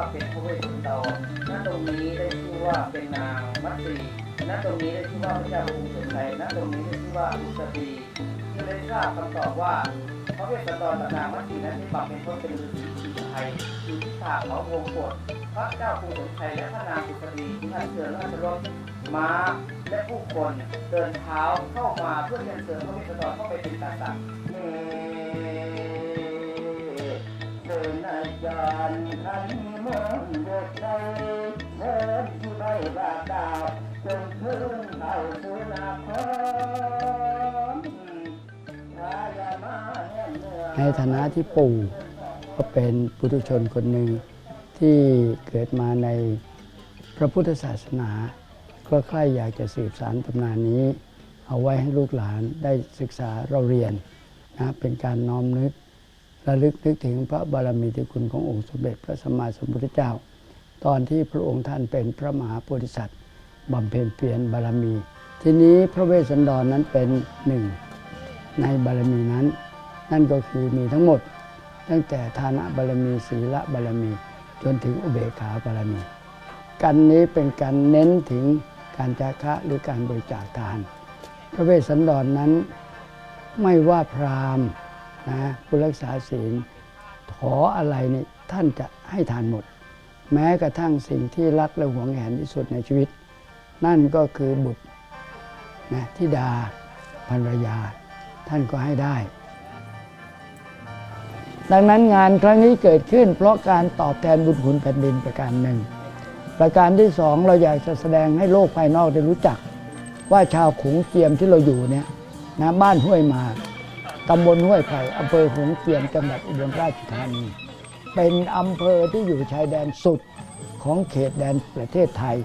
ว่าเป็นพระเวสสันดรณตรงนี้ได้ชื่อว่าเป็นนางมัตสีณตรงนี้ได้ชื่อว่าพระเจ้าภูมิสุชัยณตรงนี้ได้ชื่อว่าอุตรีที่ได้ทราบคำตอบว่าพระเวสสันดรกับนางมัตสีนั้นที่บำเพ็ญตนเป็นฤาษีชีไทยอยู่ที่ผาเขาวงกฏพระเจ้าภูมิสุชัยและพระนางอุสตีที่ท่านเชิญราชรถม้าและผู้คนเดินเท้าเข้ามาเพื่อเชิญเสริมพระเวสสันดรเข้าไปเป็นกษัตริย์ เดินอาจารย์ท่านเมืองบทใจเดินที่ไม่บาดาจนถึงเข้าสู่นาคมถ้าอย่ามาแน่เนื้อในฐานะที่ปู่ก็เป็นปุถุชนคนหนึ่งที่เกิดมาในพระพุทธศาสนา ก็ใคร่อยากจะสืบสารตำนานนี้ เอาไว้ให้ลูกหลานได้ศึกษาเราเรียนนะเป็นการน้อมนึก ระลึกนึกถึงพระบารมีที่คุณขององค์สมเด็จพระสัมมาสัมพุทธเจ้า ตอนที่พระองค์ท่านเป็นพระมหาโพธิสัตว์บำเพ็ญเพียรบารมี ทีนี้พระเวสสันดรนนั้นเป็นหนึ่งในบารมีนั้น นั่นก็คือมีทั้งหมด ตั้งแต่ทานะบารมีศีลบารมี จนถึงอุเบกขาบารมี กันนี้เป็นการเน้นถึงการจาคะหรือการบริจาคทาน พระเวสสันดรนนั้นไม่ว่าพราหมณ์ นะผู้รักษาศีลขออะไรนี่ท่านจะให้ทานหมด แม้กระทั่งสิ่งที่รักและหวงแหนที่สุดในชีวิต นั่นก็คือบุตรนะธิดาภรรยา ท่านก็ให้ได้ ดังนั้นงานครั้งนี้เกิดขึ้น เพราะการตอบแทนบุญคุณแผ่นดินประการหนึ่ง ประการที่สองเราอยากจะแสดงให้โลกภายนอกได้รู้จัก ว่าชาวขงเจียมที่เราอยู่เนี่ยนะบ้านห้วยหมาก ตำบลห้วยไผ่อำเภอขงเจียมจังหวัดอุบลราชธานี เป็นอำเภอที่อยู่ชายแดนสุดของเขตแดนประเทศไทย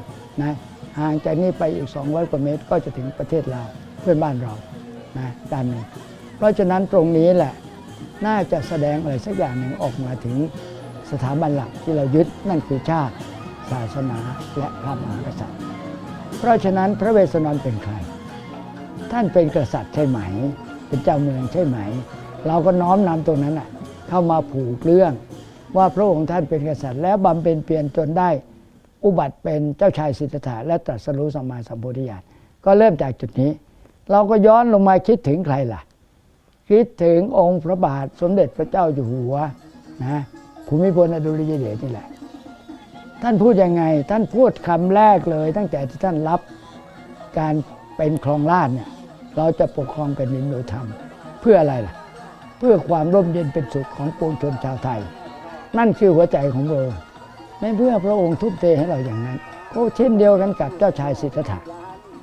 นะห่างจากนี้ไปอีก 200 กว่าเมตรก็จะถึงประเทศลาวเพื่อนบ้านเรานะด้านหนึงเพราะฉะนั้นตรงนี้แหละน่าจะแสดงอะไรสักอย่างหนึ่งออกมาถึงสถาบันหลักที่เรายึดนั่นคือชาติ ศาสนาและพระมหากษัตริย์ เพราะฉะนั้นพระเวสสันดรเป็นใคร ท่านเป็นกษัตริย์ใช่ไหม เป็นเจ้าเมืองใช่ไหม เราก็น้อมนำตรงนั้นน่ะเข้ามาผูกเรื่อง ว่าพระองค์ท่านเป็นกษัตริย์ แล้วบำเพ็ญเพียรจนได้อุบัติเป็นเจ้าชายสิทธัตถะและตรัสรู้สัมมาสัมพุทธญาณก็เริ่มจากจุดนี้ เราก็ย้อนลงมาคิดถึงใครล่ะ คิดถึงองค์พระบาทสมเด็จพระเจ้าอยู่หัวนะภูมิพลอดุลยเดชนี่แหละ ท่านพูดยังไง ท่านพูดคำแรกเลย ตั้งแต่ที่ท่านรับการเป็นครองราชเนี่ย เราจะปกครองแผ่นดินโดยธรรมเพื่ออะไรล่ะ เพื่อความร่มเย็นเป็นสุขของปวงชนชาวไทย นั่นคือหัวใจของพระองค์ไม่เพื่อพระองค์ทุ่มเทให้เราอย่างนั้นก็เช่นเดียวกันกับเจ้าชายสิทธัตถะ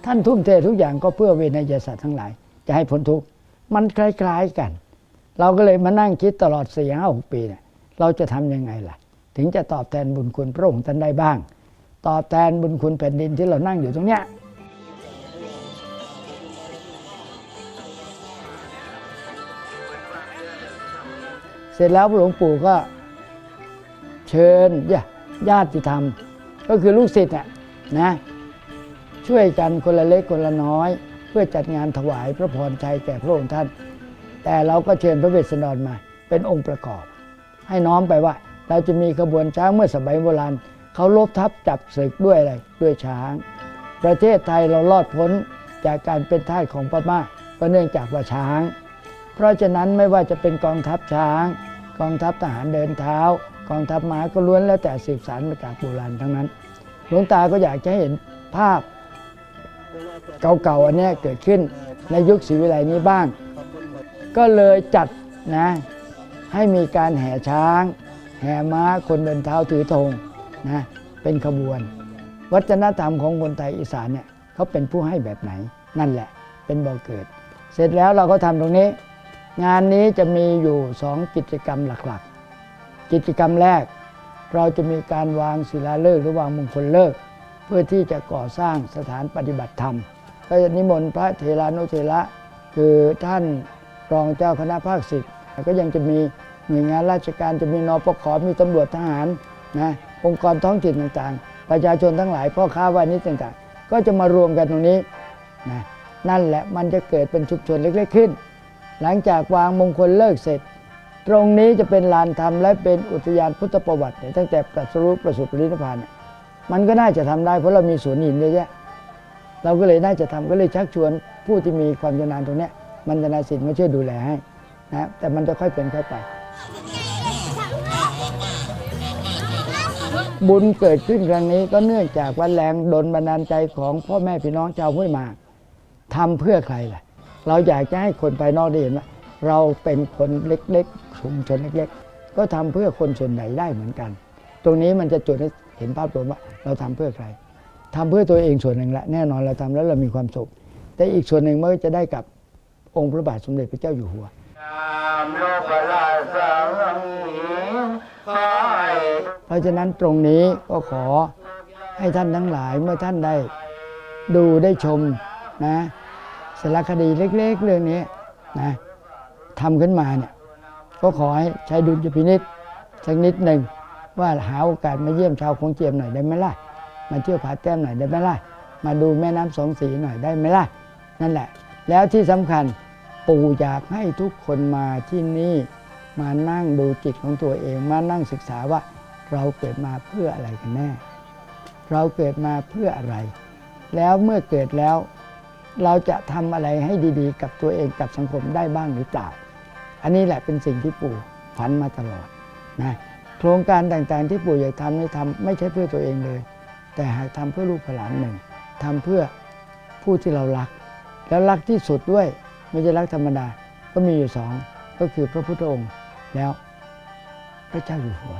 ท่านทุ่มเททุกอย่างก็เพื่อเวนยศาสตว์ทั้งหลาย จะให้พ้นทุกข์มันคล้ายๆกัน เราก็เลยมานั่งคิดตลอดสี่ห้าหกปีเนี่ยเราจะทำยังไงล่ะ ถึงจะตอบแทนบุญคุณพระองค์ท่านได้บ้าง ตอบแทนบุญคุณแผ่นดินที่เรานั่งอยู่ตรงเนี้ย ร็จแล้วหลวงปู่ก็เชิญญาติธรรม ก็คือลูกศิษย์น่ะนะช่วยกันคนละเล็กคนละน้อย เพื่อจัดงานถวายพระพรชัยแก่พระองค์ท่าน แต่เราก็เชิญพระเวสสันดรมา เป็นองค์ประกอบ ให้น้อมไปว่า เราจะมีขบวนช้างเมื่อสมัยโบราณเขาลบทับจับศึกด้วยอะไรด้วยช้าง ประเทศไทยเรารอดพ้นจากการเป็นทาสของพม่าก็เนื่องจากว่าช้าง เพราะฉะนั้นไม่ว่าจะเป็นกองทัพช้าง กองทัพทหารเดินเท้า กองทัพม้าก็ล้วนแล้วแต่สืบสานมาจากโบราณทั้งนั้น หลวงตาก็อยากจะให้เห็นภาพเก่าๆอันนี้เกิดขึ้นในยุคศรีวิไลนี้บ้าง ก็เลยจัดนะให้มีการแห่ช้าง แห่ม้าคนเดินเท้าถือธงนะเป็นขบวน วัฒนธรรมของคนไทยอีสานเนี่ยเขาเป็นผู้ให้แบบไหนนั่นแหละเป็นบ่อเกิด เสร็จแล้วเราก็ทำตรงนี้ งานนี้จะมีอยู่สองกิจกรรมหลักๆ กิจกรรมแรก เราจะมีการวางศิลาฤกษ์หรือวางมงคลฤกษ์เพื่อที่จะก่อสร้างสถานปฏิบัติธรรม ก็จะนิมนต์พระเถรานุเถระ คือท่านรองเจ้าคณะภาคสิทธิ์ก็ยังจะมีหน่วยงานราชการจะมีนปขมีตำรวจทหารนะองค์กรท้องถิ่นต่างๆ ประชาชนทั้งหลายพ่อค้าวานิชต่างๆ ก็จะมารวมกันตรงนี้นะนั่นแหละมันจะเกิดเป็นชุมชนเล็ก ๆ ขึ้น หลังจากวางมงคลเลิกเสร็จ ตรงนี้จะเป็นลานธรรมและเป็นอุทยานพุทธประวัติตั้งแต่ตรัสรู้ประสูติปรินิพพานมันก็น่าจะทำได้เพราะเรามีสวนหินเยอะแยะเราก็เลยน่าจะทำก็เลยชักชวนผู้ที่มีความชำนาญตรงนี้มันจะนาสินมาช่วยดูแลให้นะแต่มันจะค่อยเป็นค่อยไป บุญเกิดขึ้นครั้งนี้ก็เนื่องจากวันแรงดลบันดาลใจของพ่อแม่พี่น้องชาวห้วยหมากทำเพื่อใครล่ะ เราอยากจะให้คนภายนอกได้เห็นว่าเราเป็นคนเล็กๆชุมชนเล็ก ๆ ก็ทำเพื่อคนส่วนใหญ่ได้เหมือนกัน ตรงนี้มันจะจุดให้เห็นภาพรวมว่าเราทำเพื่อใครทำเพื่อตัวเองส่วนหนึ่งละแน่นอนเราทำแล้วเรามีความสุข แต่อีกส่วนหนึ่งมันก็จะได้กับองค์พระบาทสมเด็จพระเจ้าอยู่หัวเพราะฉะนั้นตรงนี้ก็ขอให้ท่านทั้งหลายเมื่อท่านได้ดูได้ชมนะ สารคดีเล็ก ๆ เรื่องนี้นะทำขึ้นมาเนี่ยก็ขอให้ใช้ดุลยพินิษสักนิดหนึ่งว่าหาโอกาสมาเยี่ยมชาวคงเจียมหน่อยได้ไหมล่ะ มาเที่ยวผาแต้มหน่อยได้ไหมล่ะ มาดูแม่น้ำสองสีหน่อยได้ไหมล่ะ นั่นแหละ แล้วที่สำคัญปู่อยากให้ทุกคนมาที่นี่มานั่งดูจิตของตัวเองมานั่งศึกษาว่าเราเกิดมาเพื่ออะไรกันแน่ เราเกิดมาเพื่ออะไร แล้วเมื่อเกิดแล้ว เราจะทำอะไรให้ดีๆ กับตัวเองกับสังคมได้บ้างหรือเปล่า อันนี้แหละเป็นสิ่งที่ปู่ฝันมาตลอดนะโครงการต่างๆที่ปู่อยากทำนี่ทำไม่ใช่เพื่อตัวเองเลย แต่หากทำเพื่อลูกหลานหนึ่งทำเพื่อผู้ที่เรารัก แล้วรักที่สุดด้วยไม่ใช่รักธรรมดาก็มีอยู่สองก็คือพระพุทธองค์แล้วพระเจ้าอยู่หัว